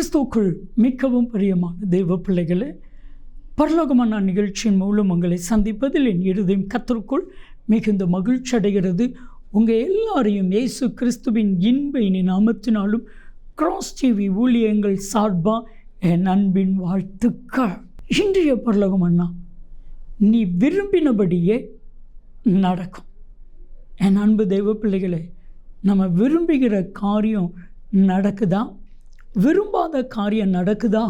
கிறிஸ்துவுக்குள் மிகவும் பிரியமான தெய்வ பிள்ளைகளே பரலோகமான நிகழ்ச்சியின் மூலம் உங்களை சந்திப்பதில் என் இருதயம் கத்தருக்குள் மிகுந்த மகிழ்ச்சி அடைகிறது. உங்கள் எல்லாரையும் இயேசு கிறிஸ்துவின் இன்ப இனி நாமத்தினாலும் கிராஸ் டிவி ஊழியங்கள் சார்பாக என் அன்பின் வாழ்த்துக்கள். இன்றைய பரலோகம் அண்ணா நீ விரும்பினபடியே நடக்கும். என் அன்பு தெய்வ பிள்ளைகளே நம்ம விரும்புகிற காரியம் நடக்குதா? விரும்பாத காரியம் நடக்குதா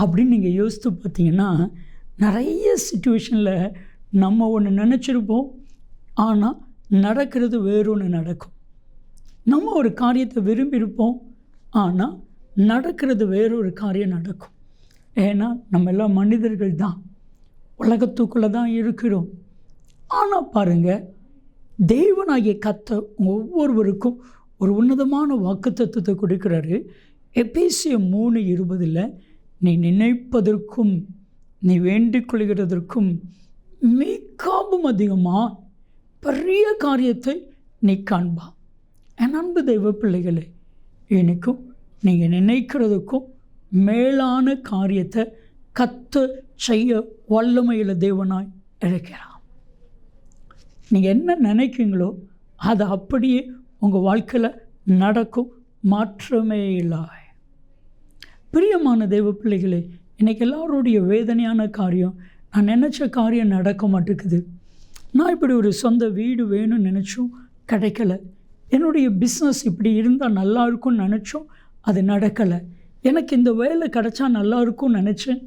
அப்படின்னு நீங்கள் யோசித்து பார்த்தீங்கன்னா நிறைய சுச்சுவேஷனில் நம்ம ஒன்று நினச்சிருப்போம் ஆனால் நடக்கிறது வேறொன்று நடக்கும். நம்ம ஒரு காரியத்தை விரும்பியிருப்போம் ஆனால் நடக்கிறது வேறொரு காரியம் நடக்கும். ஏன்னா நம்ம எல்லாம் மனிதர்கள் தான். உலகத்துக்குள்ளே தான் இருக்கிறோம். ஆனால் பாருங்கள் தேவனாகிய கத்த ஒவ்வொருவருக்கும் ஒரு உன்னதமான வாக்குத்தத்தத்தை கொடுக்குறாரு. எபேசிய மூணு இருபதில் நீ நினைப்பதற்கும் நீ வேண்டிக் கொள்கிறதற்கும் மிகவும் அதிகமாக பெரிய காரியத்தை நீ காண்பா. என் அன்பு தெய்வ பிள்ளைகளே எனக்கும் நீங்கள் நினைக்கிறதுக்கும் மேலான காரியத்தை கத்து செய்ய வல்லமையில் தேவனாய் இருக்கிறான் நீங்கள் என்ன நினைக்கிறீங்களோ அது அப்படியே உங்கள் வாழ்க்கையில் நடக்கும் மாற்றமே இல்லை. பிரியமான தெய்வ பிள்ளைகளே இன்றைக்கி எல்லாருடைய வேதனையான காரியம் நான் நினச்ச காரியம் நடக்க மாட்டேங்குது. நான் இப்படி ஒரு சொந்த வீடு வேணும்னு நினச்சோம் கிடைக்கல. என்னுடைய பிஸ்னஸ் இப்படி இருந்தால் நல்லா இருக்கும்னு நினச்சோம் அது நடக்கலை. எனக்கு இந்த வேலை கிடச்சா நல்லா இருக்கும்னு நினச்சேன்.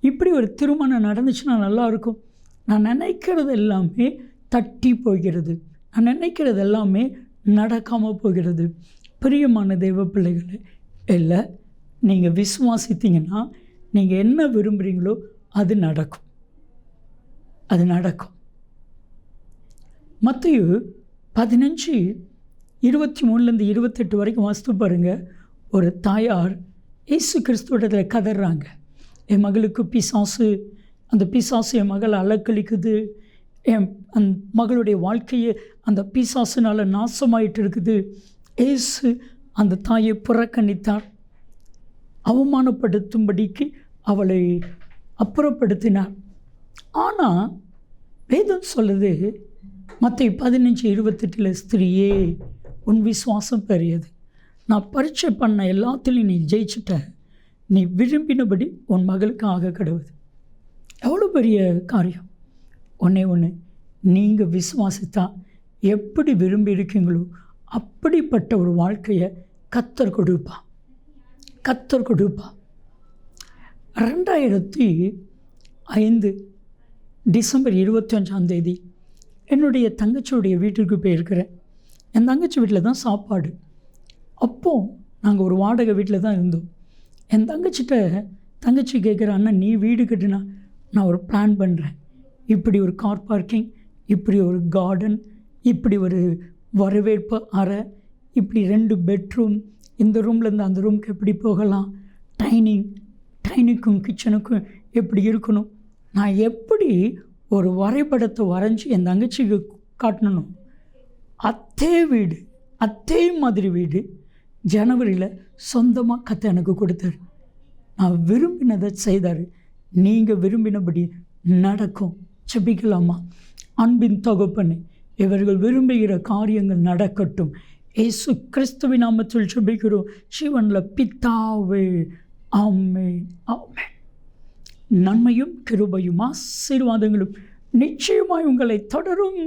இப்படி ஒரு திருமணம் நடந்துச்சுன்னா நல்லாயிருக்கும் நான் நினைக்கிறது எல்லாமே தட்டி போகிறது. நான் நினைக்கிறது எல்லாமே நடக்காமல் போகிறது. பிரியமான தெய்வ பிள்ளைகளே இல்லை நீங்கள் விசுவாசித்தீங்கன்னா நீங்கள் என்ன விரும்புகிறீங்களோ அது நடக்கும். அது நடக்கும். மத்திய பதினஞ்சு இருபத்தி மூணுலேருந்து இருபத்தெட்டு வரைக்கும் வாஸ்து பாருங்கள் ஒரு தாயார் இயேசு கிறிஸ்துவத்தில் கதறாங்க. என் மகளுக்கு பிசாசு அந்த பிசாசு என் மகளை அலக்களிக்குது என் அந் மகளுடைய வாழ்க்கையை அந்த பிசாசுனால் நாசமாயிட்டு இருக்குது ஏசு அந்த தாயை புறக்கணித்தார். அவமானப்படுத்தும்படிக்கு அவளை அப்புறப்படுத்தினார் ஆனால் வேதம் சொல்லுது மற்ற பதினஞ்சு இருபத்தெட்டில் ஸ்திரீயே உன் விசுவாசம் பெரியது. நான் பரீட்சை பண்ண எல்லாத்துலேயும் நீ ஜெயிச்சிட்ட. நீ விரும்பினபடி உன் மகளுக்கு ஆக கிடவுது. எவ்வளோ பெரிய காரியம். ஒன்றே ஒன்று நீங்கள் விசுவாசித்தா எப்படி விரும்பி இருக்கீங்களோ அப்படிப்பட்ட ஒரு வாழ்க்கையை கத்தர் கொடுப்பான் கத்தர் கொடுப்பா. ரெண்டாயிரத்தி ஐந்து டிசம்பர் இருபத்தி அஞ்சாம் தேதி என்னுடைய தங்கச்சியுடைய வீட்டிற்கு போயிருக்கிறேன். என் தங்கச்சி வீட்டில் தான் சாப்பாடு. அப்போது நாங்கள் ஒரு வாடகை வீட்டில் தான் இருந்தோம். என் தங்கச்சிட்ட தங்கச்சி கேட்குற அண்ணன் நீ வீடு கட்டுனா நான் ஒரு பிளான் பண்ணுறேன் இப்படி ஒரு கார் பார்க்கிங் இப்படி ஒரு கார்டன் இப்படி ஒரு வரவேற்பு அறை இப்படி ரெண்டு பெட்ரூம் இந்த ரூம்லேருந்து அந்த ரூமுக்கு எப்படி போகலாம்? டைனிங் டைனிக்கும் கிச்சனுக்கும் எப்படி இருக்கணும்? நான் எப்படி ஒரு வரைபடத்தை வரைஞ்சி என் தங்கச்சிக்கு காட்டணும்? அத்தே வீடு அத்தே மாதிரி வீடு ஜனவரியில் சொந்தமாக கற்று எனக்கு கொடுத்தாரு. நான் விரும்பினதை செய்தார். நீங்கள் விரும்பினபடி நடக்கும். செபிக்கலாமா அன்பின் தொகுப்பண்ணு இவர்கள் விரும்புகிற காரியங்கள் நடக்கட்டும். இயேசு கிறிஸ்துவின் நாமத்தில் சுபிக்கிறோம் சிவனில் பித்தாவே ஆமே ஆமே நன்மையும் கிருபையும் ஆசீர்வாதங்களும் நிச்சயமாய் உங்களை தொடரும்.